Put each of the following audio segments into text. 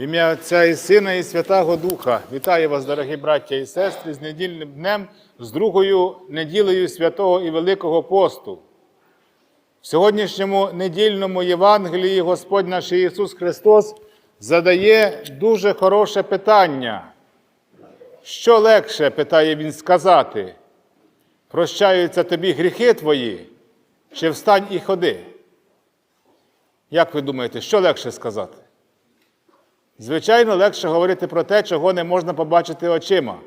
В ім'я Отця і Сина, і Святого Духа. Вітаю вас, дорогі браття і сестри, з недільним днем, з другою неділею святого і Великого посту. В сьогоднішньому недільному Євангелії Господь наш Ісус Христос задає дуже хороше питання. Що легше, питає Він сказати? Прощаються тобі гріхи твої, чи встань і ходи? Як ви думаєте, що легше сказати? Звичайно, легше говорити про те, чого не можна побачити очима.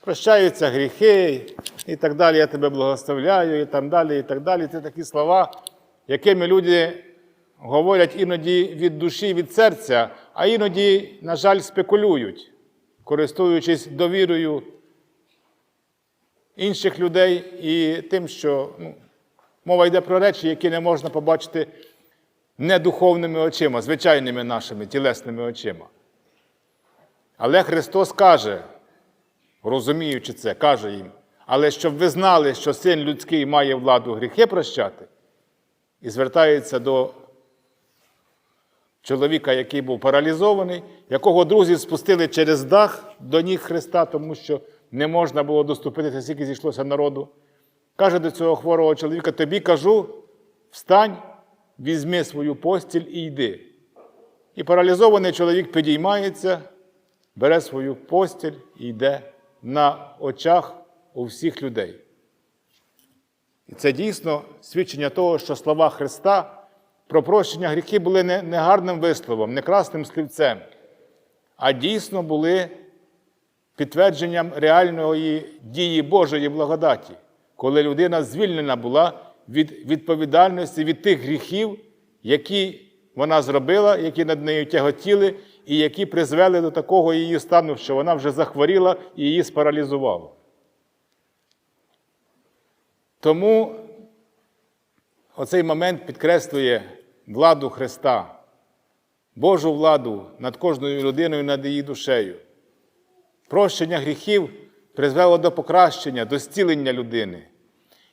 Прощаються гріхи і так далі, я тебе благословляю, і так далі, і так далі. Це такі слова, якими люди говорять іноді від душі, від серця, а іноді, на жаль, спекулюють, користуючись довірою інших людей і тим, що ну, мова йде про речі, які не можна побачити не духовними очима, звичайними нашими тілесними очима. Але Христос каже, розуміючи це, каже їм, але щоб ви знали, що син людський має владу гріхи прощати, і звертається до чоловіка, який був паралізований, якого друзі спустили через дах до ніг Христа, тому що не можна було доступитися, скільки зійшлося народу. Каже до цього хворого чоловіка: тобі кажу, встань, візьми свою постіль і йди. І паралізований чоловік підіймається, бере свою постіль і йде на очах у всіх людей. І це дійсно свідчення того, що слова Христа про прощення гріхів були не гарним висловом, не красним слівцем, а дійсно були підтвердженням реальної дії Божої благодаті, коли людина звільнена була від відповідальності від тих гріхів, які вона зробила, які над нею тяготіли, і які призвели до такого її стану, що вона вже захворіла і її спаралізувало. Тому оцей момент підкреслює владу Христа, Божу владу над кожною людиною, над її душею. Прощення гріхів призвело до покращення, до зцілення людини.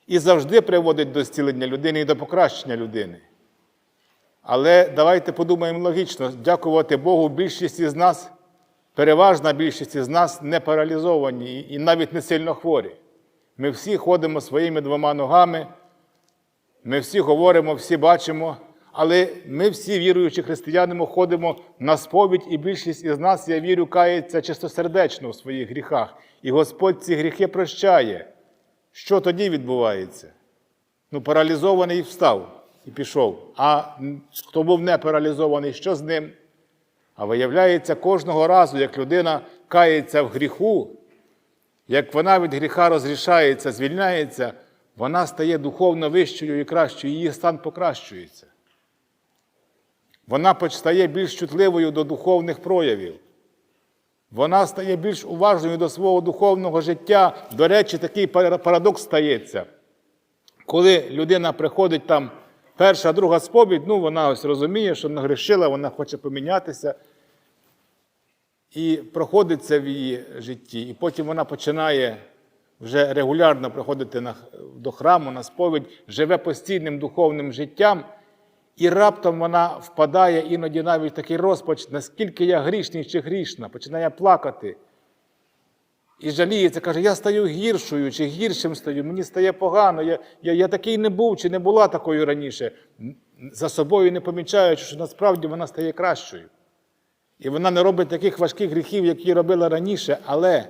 І завжди приводить до зцілення людини і до покращення людини. Але давайте подумаємо логічно, дякувати Богу, більшість із нас, переважна більшість із нас не паралізовані і навіть не сильно хворі. Ми всі ходимо своїми двома ногами, ми всі говоримо, всі бачимо, але ми всі, віруючі християни, ходимо на сповідь, і більшість із нас, я вірю, кається чистосердечно в своїх гріхах. І Господь ці гріхи прощає. Що тоді відбувається? Ну, паралізований встав і пішов. А хто був не паралізований, що з ним? А виявляється, кожного разу, як людина кається в гріху, як вона від гріха розрішається, звільняється, вона стає духовно вищою і кращою, її стан покращується. Вона стає більш чутливою до духовних проявів. Вона стає більш уважною до свого духовного життя. До речі, такий парадокс стається. Коли людина приходить там перша, друга сповідь, ну вона ось розуміє, що нагрішила, вона хоче помінятися. І проходить це в її житті. І потім вона починає вже регулярно приходити на, до храму, на сповідь, живе постійним духовним життям. І раптом вона впадає іноді навіть такий розпач, наскільки я грішний чи грішна, починає плакати. І жаліється, каже, я стаю гіршою чи гіршим стаю, мені стає погано, я я, я такий не був чи не була такою раніше, за собою не помічаючи, що насправді вона стає кращою. І вона не робить таких важких гріхів, які робила раніше, але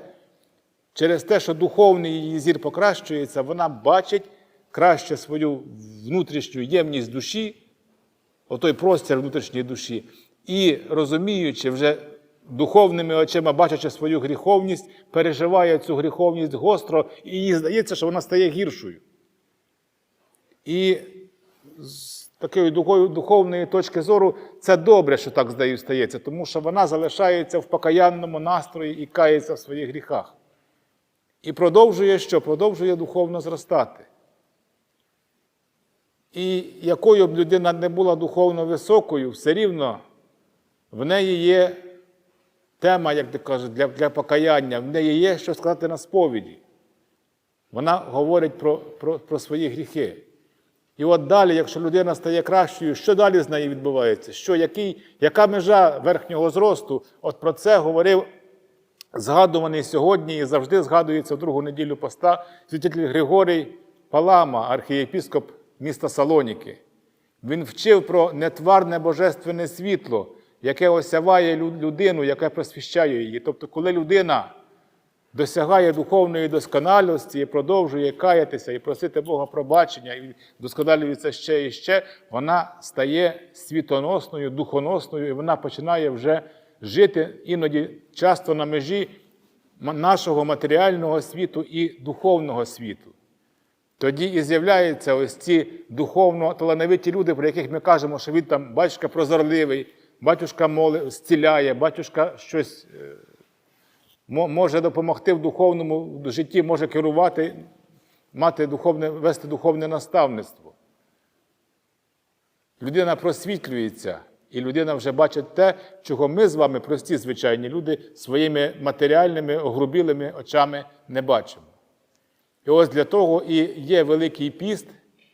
через те, що духовний її зір покращується, вона бачить краще свою внутрішню ємність душі отой простір внутрішньої душі, і розуміючи вже духовними очима, бачачи свою гріховність, переживає цю гріховність гостро, і їй здається, що вона стає гіршою. І з такої духовної точки зору це добре, що так стається, тому що вона залишається в покаянному настрої і кається в своїх гріхах. І продовжує що? Продовжує духовно зростати. І якою б людина не була духовно високою, все рівно в неї є тема, як ти кажеш, для для покаяння, в неї є що сказати на сповіді. Вона говорить про, про, про свої гріхи. І от далі, якщо людина стає кращою, що далі з нею відбувається? Що, який, яка межа верхнього зросту? От про це говорив згадуваний сьогодні і завжди згадується в другу неділю поста святитель Григорій Палама, архієпіскоп міста Салоніки. Він вчив про нетварне божественне світло, яке осяває людину, яке просвіщає її. Тобто, коли людина досягає духовної досконалості і продовжує каятися і просити Бога пробачення, і досконалюється ще і ще, вона стає світоносною, духоносною, і вона починає вже жити іноді часто на межі нашого матеріального світу і духовного світу. Тоді і з'являються ось ці духовно талановиті люди, про яких ми кажемо, що він там батюшка прозорливий, батюшка моли, зціляє, батюшка щось е, може допомогти в духовному житті, може керувати, мати духовне, вести духовне наставництво. Людина просвітлюється, і людина вже бачить те, чого ми з вами, прості звичайні люди, своїми матеріальними, огрубілими очами не бачимо. І ось для того і є Великий піст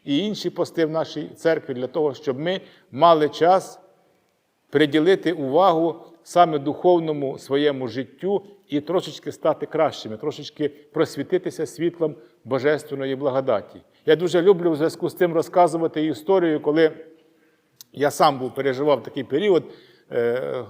і інші пости в нашій церкві, для того, щоб ми мали час приділити увагу саме духовному своєму життю і трошечки стати кращими, трошечки просвітитися світлом Божественної благодаті. Я дуже люблю в зв'язку з цим розказувати історію, коли я сам був переживав такий період. Е,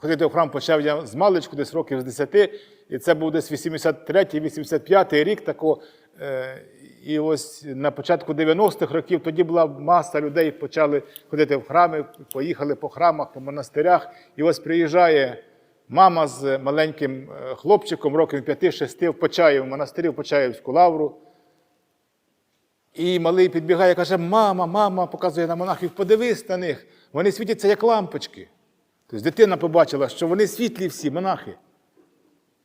Ходити в храм почав я з маличку, десь років з 10, і це був десь 83-85 рік такого. е, І ось на початку 90-х років тоді була маса людей, почали ходити в храми, поїхали по храмах, по монастирях. І ось приїжджає мама з маленьким е, хлопчиком, років 5-6 в Почаїв, в монастирі в Почаївську лавру. І малий підбігає, каже: Мама, мама, показує на монахів, подивись на них. Вони світяться як лампочки. Тобто дитина побачила, що вони світлі всі, монахи.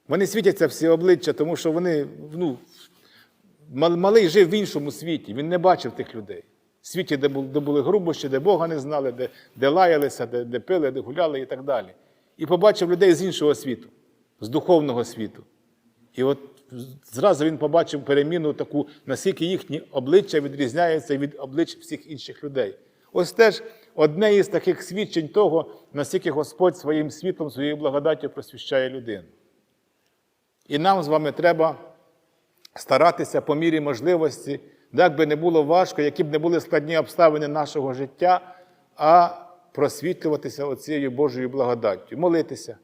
Вони світяться всі обличчя, тому що вони, ну, малий жив в іншому світі, він не бачив тих людей. В світі, де були, грубощі, де Бога не знали, де, де лаялися, де, де пили, де гуляли і так далі. І побачив людей з іншого світу, з духовного світу. І от зразу він побачив переміну таку, наскільки їхні обличчя відрізняються від облич всіх інших людей. Ось теж одне із таких свідчень того, наскільки Господь своїм світлом, своєю благодаттю просвіщає людину. І нам з вами треба старатися по мірі можливості, як би не було важко, які б не були складні обставини нашого життя, а просвітлюватися оцією Божою благодаттю, молитися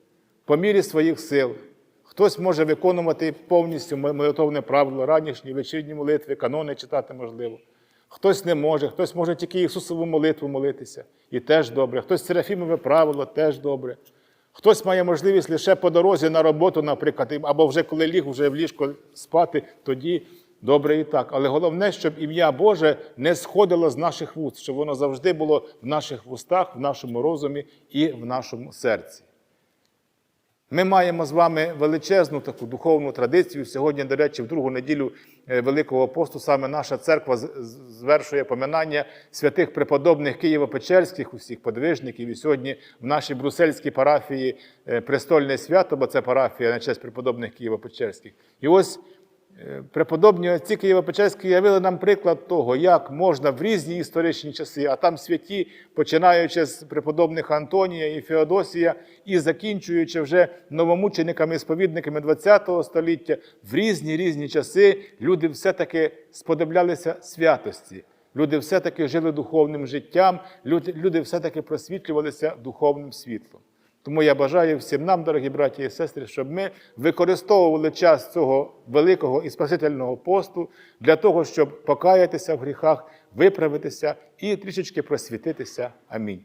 по мірі своїх сил. Хтось може виконувати повністю молитовне правило, ранішні, вечірні молитви, канони читати можливо. Хтось не може, хтось може тільки Ісусову молитву молитися, і теж добре. Хтось Серафімове правило, теж добре. Хтось має можливість лише по дорозі на роботу, наприклад, або вже коли ліг вже в ліжко спати, тоді добре і так. Але головне, щоб ім'я Боже не сходило з наших вуст, щоб воно завжди було в наших вустах, в нашому розумі і в нашому серці. Ми маємо з вами величезну таку духовну традицію. Сьогодні, до речі, в другу неділю е, Великого посту саме наша церква звершує поминання святих преподобних Києво-Печерських, усіх подвижників. І сьогодні в нашій брусельській парафії е, престольне свято, бо це парафія на честь преподобних Києво-Печерських. І ось преподобні отці Києво-Печерські явили нам приклад того, як можна в різні історичні часи, а там святі, починаючи з преподобних Антонія і Феодосія, і закінчуючи вже новомучениками, сповідниками ХХ століття, в різні різні часи люди все-таки сподоблялися святості. Люди все-таки жили духовним життям, люди все-таки просвітлювалися духовним світлом. Тому я бажаю всім нам, дорогі браті і сестри, щоб ми використовували час цього великого і спасительного посту для того, щоб покаятися в гріхах, виправитися і трішечки просвітитися. Амінь.